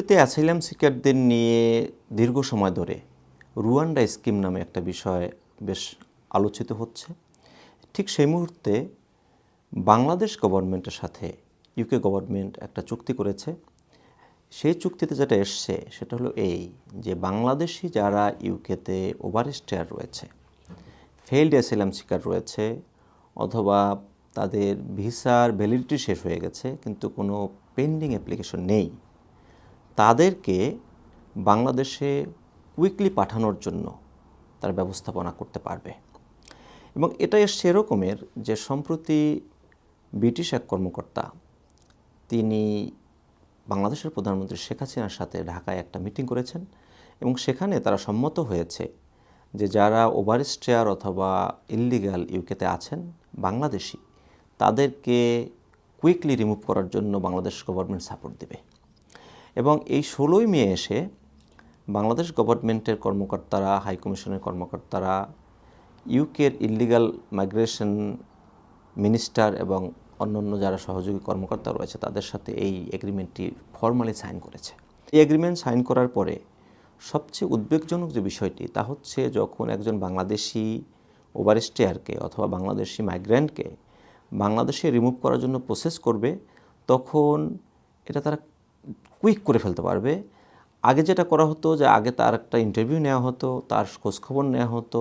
এতে অ্যাসাইলাম সিকারদের নিয়ে দীর্ঘ সময় ধরে রুয়ান্ডা স্কিম নামে একটা বিষয় বেশ আলোচিত হচ্ছে। ঠিক সেই মুহূর্তে বাংলাদেশ গভর্নমেন্টের সাথে ইউকে গভর্নমেন্ট একটা চুক্তি করেছে। সেই চুক্তিতে যেটা এসছে সেটা হলো এই যে বাংলাদেশি যারা ইউকেতে ওভারস্টেয়ার রয়েছে ফেইল্ড অ্যাসাইলাম সিকার রয়েছে অথবা তাদের ভিসার ভ্যালিডিটি শেষ হয়ে গেছে, কিন্তু কোনো পেন্ডিং অ্যাপ্লিকেশন নেই তাদেরকে বাংলাদেশে কুইকলি পাঠানোর জন্য তার ব্যবস্থাপনা করতে পারবে। এবং এটা সেরকমের যে সম্প্রতি ব্রিটিশ এক কর্মকর্তা, তিনি বাংলাদেশের প্রধানমন্ত্রী শেখ হাসিনার সাথে ঢাকায় একটা মিটিং করেছেন এবং সেখানে তারা সম্মত হয়েছে যে যারা ওভারস্টেয়ার অথবা ইল্লিগাল ইউকেতে আছেন, বাংলাদেশি, তাদেরকে কুইকলি রিমুভ করার জন্য বাংলাদেশ গভর্নমেন্ট সাপোর্ট দেবে। এবং এই ষোলোই মে এসে বাংলাদেশ গভর্নমেন্টের কর্মকর্তারা হাইকমিশনের কর্মকর্তারা, ইউকের ইল্লিগাল মাইগ্রেশন মিনিস্টার এবং অন্যান্য যারা সহযোগী কর্মকর্তা রয়েছে, তাদের সাথে এই এগ্রিমেন্টটি ফর্মালি সাইন করেছে। এই এগ্রিমেন্ট সাইন করার পরে সবচেয়ে উদ্বেগজনক যে বিষয়টি, তা হচ্ছে যখন একজন বাংলাদেশি ওভারস্টেয়ারকে অথবা বাংলাদেশি মাইগ্রেন্টকে বাংলাদেশে রিমুভ করার জন্য প্রসেস করবে, তখন এটা তারা কুইক করে ফেলতে পারবে। আগে যেটা করা হতো যে আগে তার একটা ইন্টারভিউ নেওয়া হতো, তার খোঁজখবর নেওয়া হতো,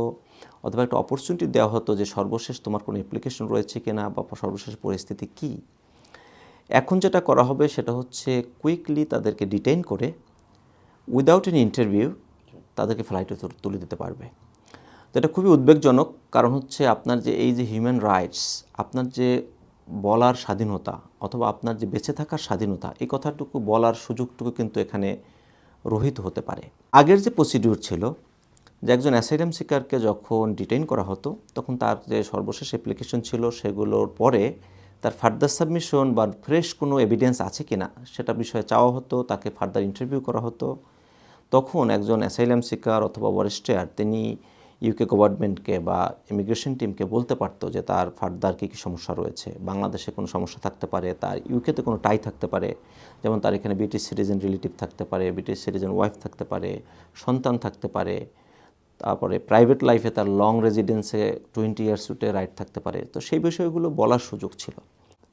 অথবা একটা অপরচুনিটি দেওয়া হতো যে সর্বশেষ তোমার কোনো অ্যাপ্লিকেশন রয়েছে কি না বা সর্বশেষ পরিস্থিতি কী। এখন যেটা করা হবে সেটা হচ্ছে কুইকলি তাদেরকে ডিটেইন করে উইদাউট এন ইন্টারভিউ তাদেরকে ফ্লাইটে তুলে দিতে পারবে। তো এটা খুবই উদ্বেগজনক, কারণ হচ্ছে আপনার যে এই যে হিউম্যান রাইটস আপনার যে বলার স্বাধীনতা অথবা আপনার যে বেঁচে থাকার স্বাধীনতা, এই কথাটুকু বলার সুযোগটুকু কিন্তু এখানে রহিত হতে পারে। আগের যে প্রসিডিউর ছিল, যে একজন অ্যাসাইডাম সিকারকে যখন ডিটেইন করা হতো, তখন তার যে সর্বশেষ অ্যাপ্লিকেশন ছিল, সেগুলোর পরে তার ফার্দার সাবমিশন বা ফ্রেশ কোনো এভিডেন্স আছে কিনা, সেটা বিষয়ে চাওয়া হতো, তাকে ফার্দার ইন্টারভিউ করা হতো। তখন একজন অ্যাসাইলাম সিকার অথবা ওয়ারেস্টেয়ার তিনি ইউকে গভর্নমেন্টকে বা ইমিগ্রেশন টিমকে বলতে পারতো যে তার ফার্দার কী কী সমস্যা রয়েছে। বাংলাদেশে কোনো সমস্যা থাকতে পারে, তার ইউকেতে কোনো টাই থাকতে পারে, যেমন তার এখানে ব্রিটিশ সিটিজেন রিলেটিভ থাকতে পারে ব্রিটিশ সিটিজেন ওয়াইফ থাকতে পারে, সন্তান থাকতে পারে, তারপরে প্রাইভেট লাইফে তার লং রেজিডেন্সে টোয়েন্টি ইয়ার্স উঠে রাইট থাকতে পারে। তো সেই বিষয়গুলো বলার সুযোগ ছিল।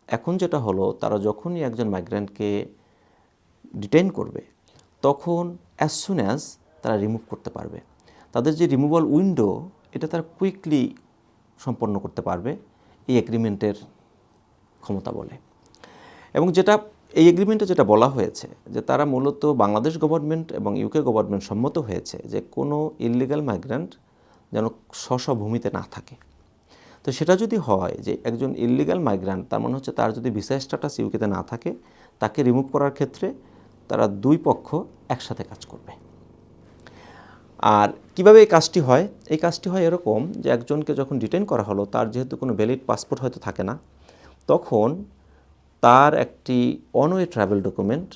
এখন যেটা হলো, তারা যখনই একজন মাইগ্রেন্টকে ডিটেইন করবে, তখন অ্যাজ সুন অ্যাজ তারা রিমুভ করতে পারবে। তাদের যে রিমুভাল উইন্ডো এটা তারা কুইকলি সম্পন্ন করতে পারবে এই এগ্রিমেন্টের ক্ষমতা বলে। এবং যেটা, এই এগ্রিমেন্টে যেটা বলা হয়েছে, যে তারা মূলত বাংলাদেশ গভর্নমেন্ট এবং ইউকে গভর্নমেন্ট সম্মত হয়েছে যে কোনো ইললিগাল মাইগ্রেন্ট যেন স্ব ভূমিতে না থাকে। তো সেটা যদি হয় যে একজন ইললিগাল মাইগ্রেন্ট তার মানে হচ্ছে তার যদি ভিসা স্ট্যাটাস ইউকেতে না থাকে, তাকে রিমুভ করার ক্ষেত্রে তারা দুই পক্ষ একসাথে কাজ করবে। আর কীভাবে এই কাজটি হয়? এই কাজটি হয় এরকম যে একজনকে যখন ডিটেন করা হলো, তার যেহেতু কোনো ভ্যালিড পাসপোর্ট হয়তো থাকে না, তখন তার একটি one way travel document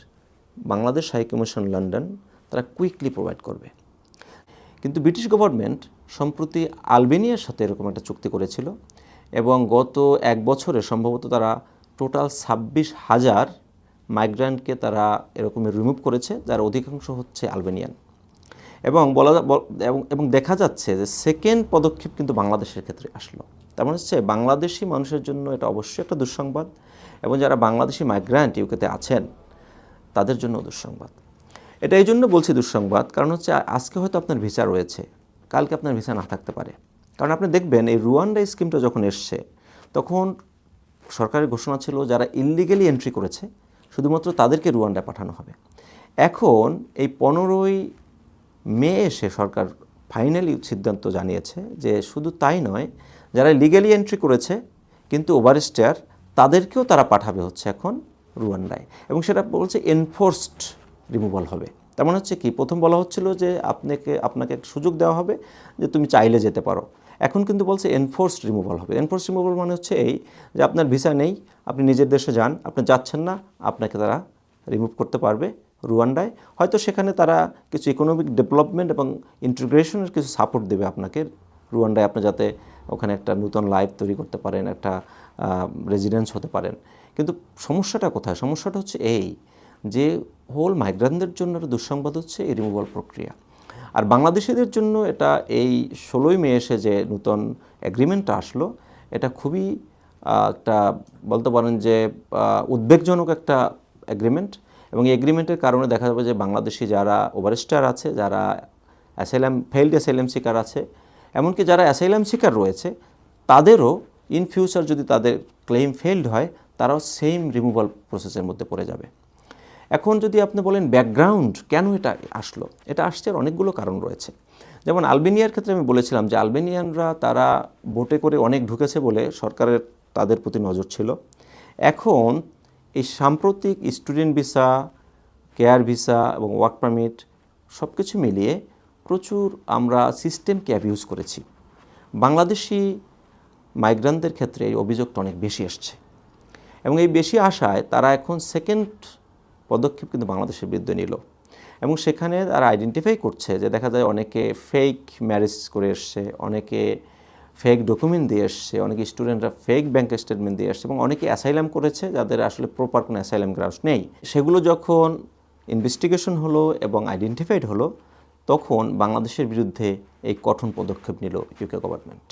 Bangladesh high commission London তারা কুইকলি প্রোভাইড করবে। কিন্তু ব্রিটিশ গভর্নমেন্ট সম্প্রতি আলবেনিয়ার সাথে এরকম একটা চুক্তি করেছিল এবং গত এক বছরে সম্ভবত তারা টোটাল ছাব্বিশ হাজার মাইগ্রান্টকে তারা এরকমই রিমুভ করেছে, যার অধিকাংশ হচ্ছে আলবেনিয়ান। এবং বলা এবং দেখা যাচ্ছে যে সেকেন্ড পদক্ষেপ কিন্তু বাংলাদেশের ক্ষেত্রে আসলো। তার মানে হচ্ছে বাংলাদেশি মানুষের জন্য এটা অবশ্যই একটা দুঃসংবাদ এবং যারা বাংলাদেশি মাইগ্রান্ট ইউকেতে আছেন, তাদের জন্য দুঃসংবাদ। এটা এই জন্য বলছি দুঃসংবাদ কারণ হচ্ছে আজকে হয়তো আপনার ভিসা রয়েছে, কালকে আপনার ভিসা না থাকতে পারে। কারণ আপনি দেখবেন এই রুয়ান্ডা স্কিমটা যখন এসছে, তখন সরকারের ঘোষণা ছিল যারা ইললিগালি এন্ট্রি করেছে, শুধুমাত্র তাদেরকে রুয়ান্ডায় পাঠানো হবে। এখন এই পনেরোই মে এসে সরকার ফাইনালি সিদ্ধান্ত জানিয়েছে যে শুধু তাই নয়, যারা লিগালি এন্ট্রি করেছে, কিন্তু ওভারস্টেয়ার তাদেরকেও তারা পাঠাবে হচ্ছে এখন রুয়ান্ডায়। এবং সেটা বলছে এনফোর্সড রিমুভাল হবে। তার হচ্ছে কি, প্রথম বলা হচ্ছিল যে আপনাকে আপনাকে একটা সুযোগ দেওয়া হবে যে তুমি চাইলে যেতে পারো। এখন কিন্তু বলছে এনফোর্সড রিমুভাল হবে। এনফোর্সড রিমুভাল মানে হচ্ছে এই যে আপনার ভিসা নেই, আপনি নিজের দেশে যান, আপনি যাচ্ছেন না, আপনাকে তারা রিমুভ করতে পারবে। রুয়ান্ডায়, হয়তো সেখানে তারা কিছু ইকোনমিক ডেভেলপমেন্ট এবং ইন্টিগ্রেশনের কিছু সাপোর্ট দেবে আপনাকে রুয়ান্ডায়, আপনি যাতে ওখানে একটা নতুন লাইফ তৈরি করতে পারেন, একটা রেজিডেন্স হতে পারেন। কিন্তু সমস্যাটা কোথায়? সমস্যাটা হচ্ছে এই যে হোল মাইগ্রানদের জন্য একটা দুঃসংবাদ হচ্ছে এই রিমুভাল প্রক্রিয়া। আর বাংলাদেশিদের জন্য এটা এই ষোলোই মে এসে যে নূতন অ্যাগ্রিমেন্টটা আসলো, এটা খুবই একটা বলতে পারেন যে উদ্বেগজনক একটা এগ্রিমেন্ট এবং এগ্রিমেন্টের কারণে দেখা যাবে যে বাংলাদেশি যারা ওভারস্টার আছে, যারা অ্যাসাইলাম ফেইল্ড অ্যাসাইলাম শিকার আছে, এমনকি যারা অ্যাসাইলাম শিকার রয়েছে, তাদেরও ইন ফিউচার যদি তাদের ক্লেম ফেইল্ড হয়, তারাও সেম রিমুভাল প্রসেসের মধ্যে পড়ে যাবে। এখন যদি আপনি বলেন ব্যাকগ্রাউন্ড কেন এটা আসলো? এটা আসছে অনেকগুলো কারণ রয়েছে। যেমন আলবেনিয়ার ক্ষেত্রে আমি বলেছিলাম যে আলবেনিয়ানরা তারা বোটে করে অনেক ঢুকেছে বলে সরকারের তাদের প্রতি নজর ছিল। এখন এই সাম্প্রতিক স্টুডেন্ট ভিসা কেয়ার ভিসা এবং ওয়ার্ক পারমিট সব কিছু মিলিয়ে প্রচুর আমরা সিস্টেমকে অ্যাবিউজ করেছি। বাংলাদেশি মাইগ্রান্টদের ক্ষেত্রে এই অভিযোগটা অনেক বেশি আসছে। এবং এই বেশি আশায় তারা এখন সেকেন্ড পদক্ষেপ কিন্তু বাংলাদেশের বিরুদ্ধে নিল। এবং সেখানে তারা আইডেন্টিফাই করছে যে দেখা যায় অনেকে ফেক ম্যারেজ করে এসছে, অনেকে ফেক ডকুমেন্ট দিয়ে এসছে, অনেকে স্টুডেন্টরা ফেক ব্যাংক স্টেটমেন্ট দিয়ে এসছে এবং অনেকে অ্যাসাইলাম করেছে যাদের আসলে প্রপার কোনো অ্যাসাইলাম গ্রাউন্ড নেই। সেগুলো যখন ইনভেস্টিগেশন হলো এবং আইডেন্টিফাইড হলো, তখন বাংলাদেশের বিরুদ্ধে এই কঠোর পদক্ষেপ নিল ইউকে গভর্নমেন্ট